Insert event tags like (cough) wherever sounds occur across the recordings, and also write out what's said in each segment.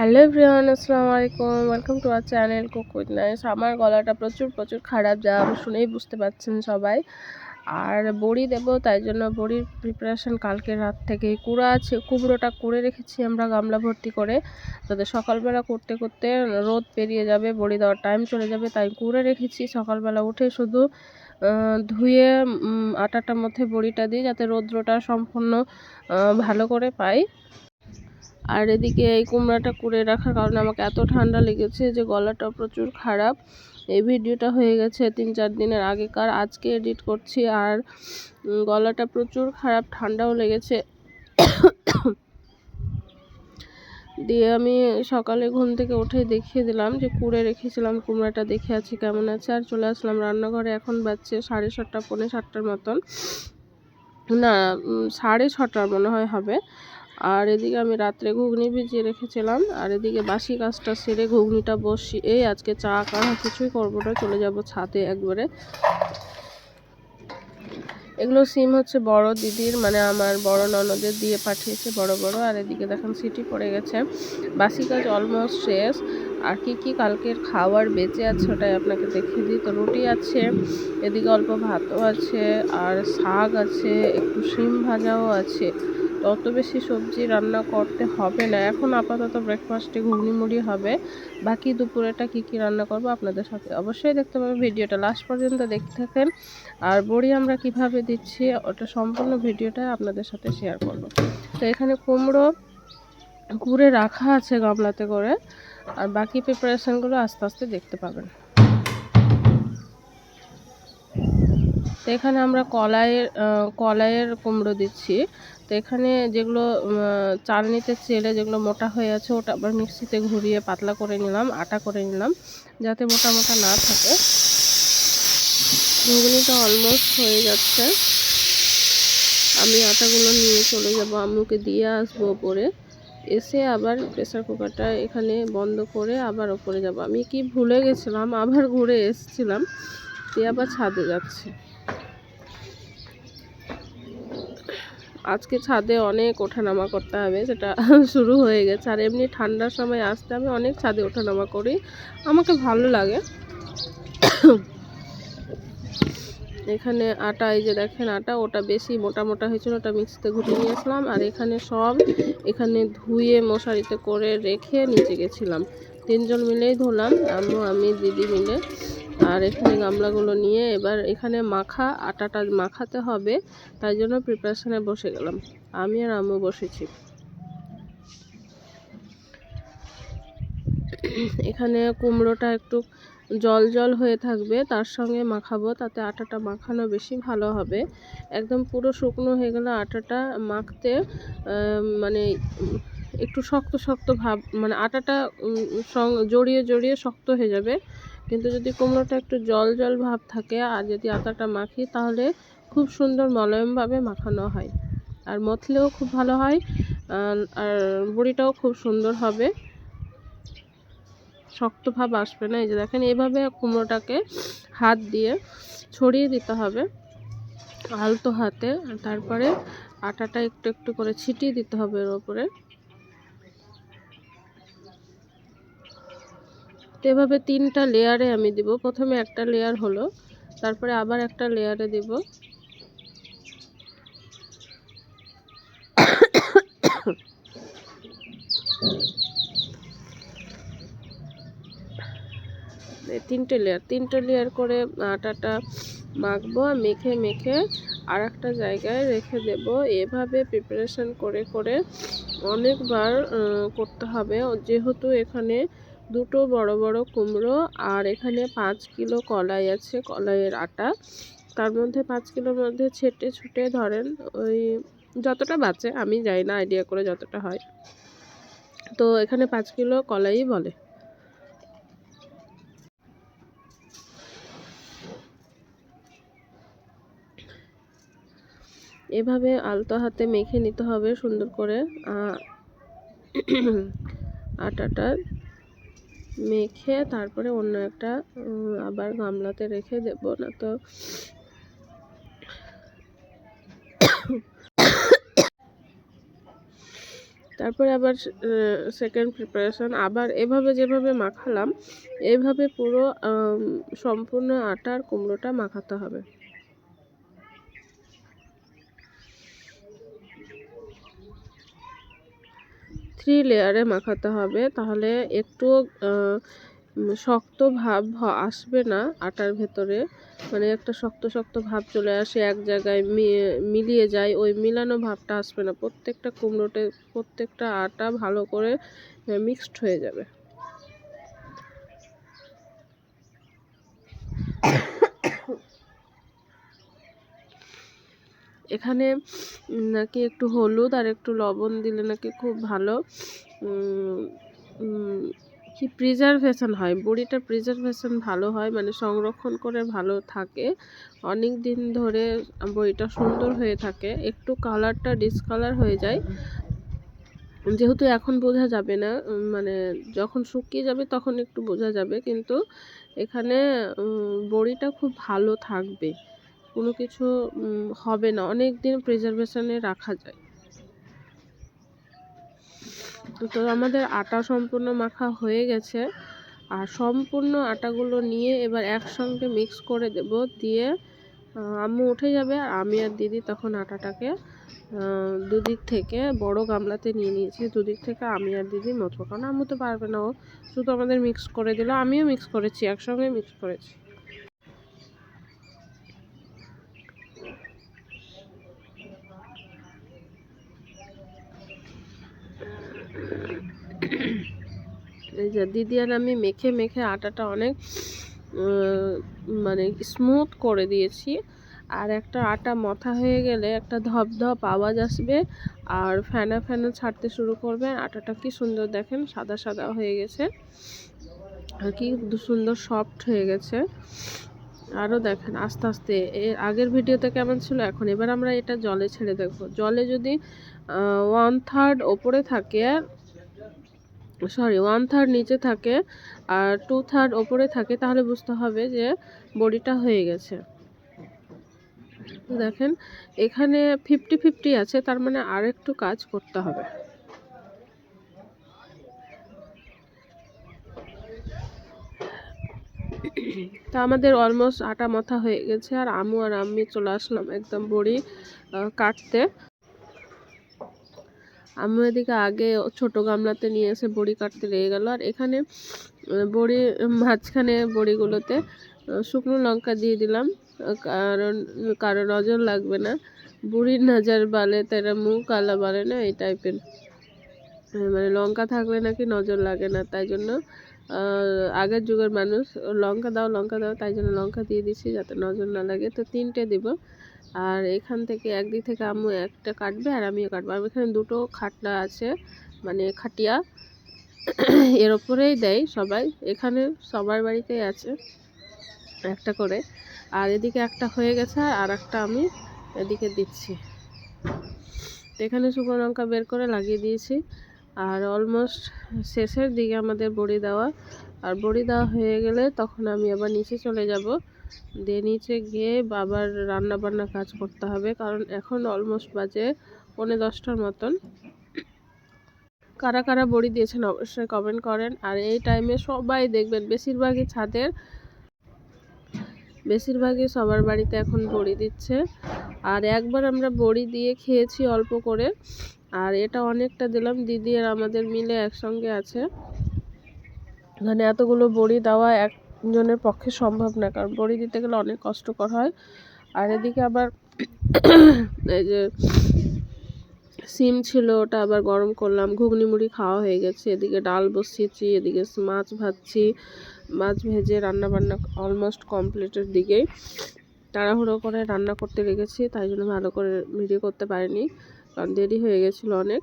Hello everyone, আসসালামু আলাইকুম। Welcome to our channel cook with nice আমার গলাটা প্রচুর প্রচুর খারাপ যা শুনেই বুঝতে পারছেন সবাই। আর বড়ি দেব, তাই জন্য বড়ির প্রিপারেশন কালকে রাত থেকেই। কুড়া আছে, কুমড়োটা করে রেখেছি আমরা গামলা ভর্তি করে। যাতে সকালবেলা করতে করতে রোদ পেরিয়ে যাবে, বড়ি দেওয়ার টাইম চলে যাবে, তাই কুড়ে রেখেছি। সকালবেলা উঠে শুধু ধুয়ে আটাটার মধ্যে বড়িটা দিই, যাতে রৌদ্রটা সম্পূর্ণ ভালো করে পাই। আর এদিকে এই কুমড়াটা করে রাখার কারণে আমাকে এত ঠান্ডা লেগেছে যে গলাটা প্রচুর খারাপ। এই ভিডিওটা হয়ে গেছে তিন চার দিনের আগেকার। আজকে এডিট করছি আর গলাটা প্রচুর খারাপ, ঠান্ডাও লেগেছে। দিয়ে আমি সকালে ঘুম থেকে উঠে দেখিয়ে দিলাম যে কুড়ে রেখেছিলাম, কুমড়াটা দেখে আছি কেমন আছে। আর চলে আসলাম রান্নাঘরে, এখন বাজছে সাড়ে সাতটা, পৌনে সাতটার মতন। না সাড়ে ছটার মনে হয় হবে। আর এদিকে আমি রাত্রে ঘুগনি ভিজিয়ে রেখেছিলাম, আর এদিকে বাসি কাজটা সেরে ঘুগনিটা বসি, এই আজকে চা কাহা কিছুই করব না, চলে যাব ছাদে একবারে। এগুলো সিম হচ্ছে বড় দিদির মানে আমার বড় ননদের দিয়ে পাঠিয়েছে বড় বড়, আর এদিকে দেখেন সিটি পড়ে গেছে। বাসি কাজ অলমোস্ট শেষ, আর কি কি কালকের খাবার বেঁচে আছে ওটাই আপনাকে দেখিয়ে দিই। তো রুটি আছে, এদিকে অল্প ভাতও আছে, আর শাক আছে, একটু শিম ভাজাও আছে। অত বেশি সবজি রান্না করতে হবে না। এখন আপাতত ব্রেকফাস্টে ঘুগনি মুড়ি হবে। বাকি দুপুরেটা কি কি রান্না করব আপনাদের সাথে অবশ্যই দেখতে পাবেন। ভিডিওটা লাস্ট পর্যন্ত দেখতে থাকেন। আর বড়ি আমরা কীভাবে দিচ্ছি, ওটা সম্পূর্ণ ভিডিওটা আপনাদের সাথে শেয়ার করব। তো এখানে কুমড়ো ঘুরে রাখা আছে গামলাতে করে। আর বাকি প্রিপারেশানগুলো আস্তে আস্তে দেখতে পাবেন। এখানে আমরা কলাইয়ের কলাইয়ের কুমড়ো দিচ্ছি। তো এখানে যেগুলো চালনিতে চেলে যেগুলো মোটা হয়ে আছে, ওটা আবার মিক্সিতে ঘুরিয়ে পাতলা করে নিলাম, আটা করে নিলাম, যাতে মোটা মোটা না থাকে। ঘুগনিটা অলমোস্ট হয়ে যাচ্ছে। আমি আটাগুলো নিয়ে চলে যাব, আম্মুকে দিয়ে আসব ওপরে। এসে আবার প্রেসার কুকারটা এখানে বন্ধ করে আবার ওপরে যাব। আমি কি ভুলে গেছিলাম, আবার ঘুরে এসেছিলাম। দিয়ে আবার ছাদে যাচ্ছে। আজকে ছাদে অনেক ওঠানামা করতে হবে, সেটা (laughs) শুরু হয়ে গেছে। আর এমনি ঠান্ডার সময় আসতে আমি অনেক ছাদে ওঠানামা করি। আমাকে ভালো লাগে। (coughs) এখানে আটা, এই যে দেখেন আটা, ওটা বেশি মোটা মোটা হয়েছিল, ওটা মিক্সিতে ঘুটে নিয়েছিলাম। আর এখানে সব এখানে ধুয়ে মশারিতে করে রেখে নিচে গেছিলাম। তিনজন মিলেই ধুলাম, আম্মু, আমি, দিদি মিলে। আর এখানে গামলাগুলো নিয়ে এবার এখানে মাখা, আটাটা মাখাতে হবে। তাই জন্য প্রিপারেশানে বসে গেলাম। আমি আর আম্মু বসেছি। এখানে কুমড়োটা একটু জল জল হয়ে থাকবে, তার সঙ্গে মাখাবো। তাতে আটাটা মাখানো বেশি ভালো হবে। একদম পুরো শুকনো হয়ে গেলে আটাটা মাখতে মানে একটু শক্ত শক্ত ভাব মানে আটাটা জড়িয়ে জড়িয়ে শক্ত হয়ে যাবে। কিন্তু যদি কুমড়োটা একটু জল জল ভাব থাকে আর যদি আটাটা মাখি, তাহলে খুব সুন্দর মলয়মভাবে মাখানো হয়। আর মথলেও খুব ভালো হয় আর বড়িটাও খুব সুন্দর হবে। শক্ত ভাব আসবে না, এই যে দেখেন এইভাবে কুমড়োটাকে হাত দিয়ে ছড়িয়ে দিতে হবে আলতো হাতে। তারপরে আটাটা একটু একটু করে ছিটিয়ে দিতে হবে এর ওপরে। তো এভাবে তিনটা লেয়ারে আমি দিব। প্রথমে একটা লেয়ার হলো, তারপরে আবার একটা লেয়ারে দিব। তিনটে লেয়ার তিনটে লেয়ার করে আটাটা মাখবো, মেখে মেখে আর একটা জায়গায় রেখে দেব। এভাবে প্রিপারেশন করে করে অনেকবার করতে হবে। যেহেতু এখানে দুটো বড় বড় কুমড়ো আর এখানে পাঁচ কিলো কলাই আছে, কলাইয়ের আটা। তার মধ্যে পাঁচ কিলোর মধ্যে ছেটে ছুটে ধরেন ওই যতটা বাঁচে, আমি যাই না আইডিয়া করে যতটা হয়। তো এখানে পাঁচ কিলো কলাই বলে। এভাবে আলতো হাতে মেখে নিতে হবে সুন্দর করে আটাটা। মেখে তারপরে অন্য একটা আবার গামলাতে রেখে দেব না তো। তারপরে আবার সেকেন্ড প্রিপারেশন আবার এভাবে যেভাবে মাখালাম, এভাবে পুরো সম্পূর্ণ আটার কুমড়োটা মাখাতে হবে। থ্রি লেয়ারে মাখাতে হবে। তাহলে একটু শক্ত ভাব আসবে না আটার ভেতরে। মানে একটা শক্ত শক্ত ভাব চলে আসে, এক জায়গায় মিলিয়ে যায়, ওই মিলানো ভাবটা আসবে না। প্রত্যেকটা কুমড়োতে প্রত্যেকটা আটা ভালো করে মিক্সড হয়ে যাবে। এখানে নাকি একটু হলুদ আর একটু লবণ দিলে নাকি খুব ভালো। কি প্রিজারভেশন হয়? বড়িটা প্রিজারভেশন ভালো হয় মানে সংরক্ষণ করে ভালো থাকে। অনেক দিন ধরে বড়িটা সুন্দর হয়ে থাকে, একটু কালারটা ডিসকালার হয়ে যায়। যেহেতু এখন বোঝা যাবে না মানে যখন শুকিয়ে যাবে তখন একটু বোঝা যাবে, কিন্তু এখানে বড়িটা খুব ভালো থাকবে। কোনো কিছু হবে না। অনেক দিন প্রিজারভেশনে রাখা যায়। তো আমাদের আটা সম্পূর্ণ মাখা হয়ে গেছে। আর সম্পূর্ণ আটাগুলো নিয়ে এবার একসঙ্গে মিক্স করে দেব। দিয়ে আম্মু উঠে যাবে আর আমি আর দিদি তখন আটাটাকে দুদিক থেকে বড় গামলাতে নিয়ে নিয়েছি। দুদিক থেকে আমি আর দিদি মতো কারণ আম্মু তো পারবে না। ও শুধু আমাদের মিক্স করে দিল। আমিও মিক্স করেছি, একসঙ্গে মিক্স করেছি। দিদি আর আমি মেখে মেখে আটাটা অনেক মানে স্মুথ করে দিয়েছি। আর একটা আটা মথা হয়ে গেলে একটা ধপ ধপ আওয়াজ আসবে আর ফেনা ফেনা ছাড়তে শুরু করবে। আটাটা কি সুন্দর দেখেন, সাদা সাদা হয়ে গেছে। আর কি সুন্দর সফট হয়ে গেছে। আরও দেখেন, আস্তে আস্তে। এর আগের ভিডিওতে কেমন ছিল? এখন এবার আমরা এটা জলে ছেড়ে দেখব। জলে যদি ওয়ান থার্ড ওপরে থাকে সরি ওয়ান থার্ড নিচে থাকে আর টু থার্ড ওপরে থাকে, তাহলে বুঝতে হবে যে বড়িটা হয়ে গেছে। দেখেন, এখানে ফিফটি ফিফটি আছে, তার মানে আর একটু কাজ করতে হবে। তা আমাদের অলমোস্ট আটা মাথা হয়ে গেছে, আর আমু আর আমি চলে আসলাম একদম বড়ি কাটতে। আমি এদিকে আগে ছোট গামলাতে নিয়ে এসে বড়ি কাটতে লেগে গেল। আর এখানে বড়ি মাঝখানে বড়িগুলোতে শুকনো লঙ্কা দিয়ে দিলাম। কারণ, কারও নজর লাগবে না। বুড়ির নজর বালে, তারা মুখ কালা বালে না, এই টাইপের মানে লঙ্কা থাকলে নাকি নজর লাগে না, তাই জন্য আগের যুগের মানুষ, লঙ্কা দাও লঙ্কা দাও, তাই জন্য লঙ্কা দিয়ে দিছি যাতে নজর না লাগে। তো তিনটে দিব। আর এখান থেকে একদিক থেকে আম্মু একটা কাটবে আর আমিও কাটবো। আর এখানে দুটো খাটলা আছে মানে খাটিয়া। এর ওপরেই দেয় সবাই। এখানে সবার বাড়িতেই আছে একটা করে। আর এদিকে একটা হয়ে গেছে আর একটা আমি এদিকে দিচ্ছি। এখানে শুকনো লঙ্কা বের করে লাগিয়ে দিয়েছি। আর অলমোস্ট শেষের দিকে আমাদের বড়ি দেওয়া। আর বড়ি দেওয়া হয়ে গেলে তখন আমি আবার নিচে চলে যাব। দিয়ে নিচে গিয়ে বাবার রান্না বান্না কাজ করতে হবে, কারণ এখন অলমোস্ট বাজে পৌনে দশটার মতন। কারা কারা বড়ি দিয়েছেন অবশ্যই কমেন্ট করেন। আর এই টাইমে সবাই দেখবেন বেশিরভাগই ছাদের, বেশিরভাগই সবার বাড়িতে এখন বড়ি দিচ্ছে। আর একবার আমরা বড়ি দিয়ে খেয়েছি অল্প করে। আর এটা অনেকটা দিলাম। দিদি আর আমাদের মিলে একসঙ্গে আছে। মানে এতগুলো বড়ি দেওয়া একজনের পক্ষে সম্ভব না, কারণ বড়ি দিতে গেলে অনেক কষ্টকর হয়। আর এদিকে আবার (coughs) এই যে সিম ছিল, ওটা আবার গরম করলাম। ঘুগনি মুড়ি খাওয়া হয়ে গেছে। এদিকে ডাল বসিয়েছি, এদিকে মাছ ভাজছি। মাছ ভেজে রান্না বান্না অলমোস্ট কমপ্লিটের দিকেই। তাড়াহুড়ো করে রান্না করতে লেগেছি, তাই জন্য ভালো করে ভিডিও করতে পারিনি। কারণ দেরি হয়ে গেছিল অনেক।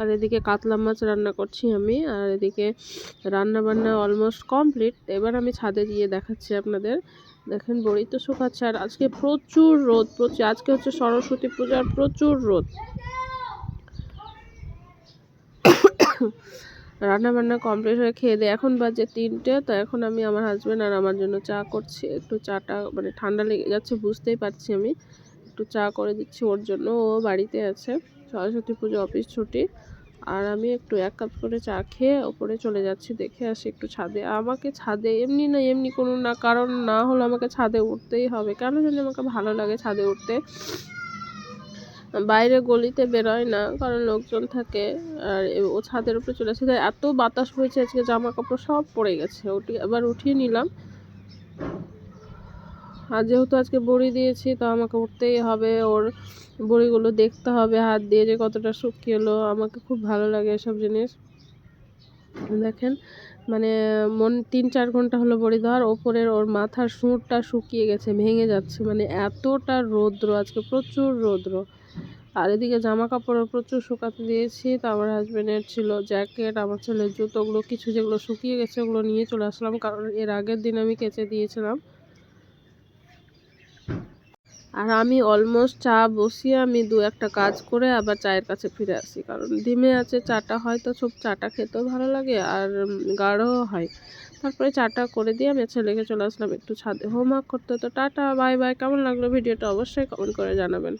আর এদিকে কাতলা মাছ রান্না করছি আমি, আর এদিকে রান্না বান্না অলমোস্ট কমপ্লিট এবার আমি ছাদে গিয়ে দেখাচ্ছি আপনাদের। দেখেন, বড়ি তো শুকাচ্ছে, আর আজকে প্রচুর রোদ, প্রচুর। আজকে হচ্ছে সরস্বতী পূজার প্রচুর রোদ। রান্না বান্না কমপ্লিট হয়ে খেয়ে দিয়ে এখন বাজে তিনটে, তো এখন আমি আমার হাজব্যান্ড আর আমার জন্য চা করছি। একটু চাটা মানে ঠান্ডা লেগে যাচ্ছে, বুঝতেই পারছি আমি। একটু চা করে দিচ্ছি ওর জন্য, ও বাড়িতে আছে। সরস্বতী পুজো অফিস ছুটি। আর আমি একটু এক কাপ করে চা খেয়ে ওপরে চলে যাচ্ছি, দেখে আসি একটু ছাদে। আমাকে ছাদে এমনি না এমনি কোনো না, কারণ না হলে আমাকে ছাদে উঠতেই হবে। কেন জানি আমাকে ভালো লাগে ছাদে উঠতে। বাইরে গলিতে বেরোয় না, কারণ লোকজন থাকে আর ও ছাদের উপরে চলে আসে। এত বাতাস হয়েছে আজকে জামা কাপড় সব পড়ে গেছে। ওটি আবার উঠিয়ে নিলাম। আর যেহেতু আজকে বড়ি দিয়েছি, তো আমাকে উঠতেই হবে। ওর বড়িগুলো দেখতে হবে, হাত দিয়ে যে কতটা শুকিয়েলো। আমাকে খুব ভালো লাগে এসব জিনিস। দেখেন মানে মন, তিন চার ঘণ্টা হলো বড়ি দেওয়ার। ওপরের ওর মাথার সুঁড়টা শুকিয়ে গেছে, ভেঙে যাচ্ছে। মানে এতটা রৌদ্র আজকে, প্রচুর রৌদ্র। আর এদিকে জামা কাপড়ও প্রচুর শুকাতে দিয়েছি, তো আমার হাজবেন্ডের ছিল জ্যাকেট আমার ছেলের জুতোগুলো, কিছু যেগুলো শুকিয়ে গেছে ওগুলো নিয়ে চলে আসলাম, কারণ এর আগের দিন আমি কেচে দিয়েছিলাম। আর আমি অলমোস্ট চা বসিয়ে আমি দু একটা কাজ করে আবার চায়ের কাছে ফিরে আসি, কারণ ডিমে আছে, চাটা হয়তো সব চাটা খেতেও ভালো লাগে আর গাঢ়ও হয়। তারপরে চাটা করে দিয়ে আমি ছেলেকে চলে আসলাম একটু ছাদে। হোমওয়ার্ক করতে তো টাটা, বাই বাই, কেমন লাগল ভিডিওটা অবশ্যই কমেন্ট করে জানাবেন।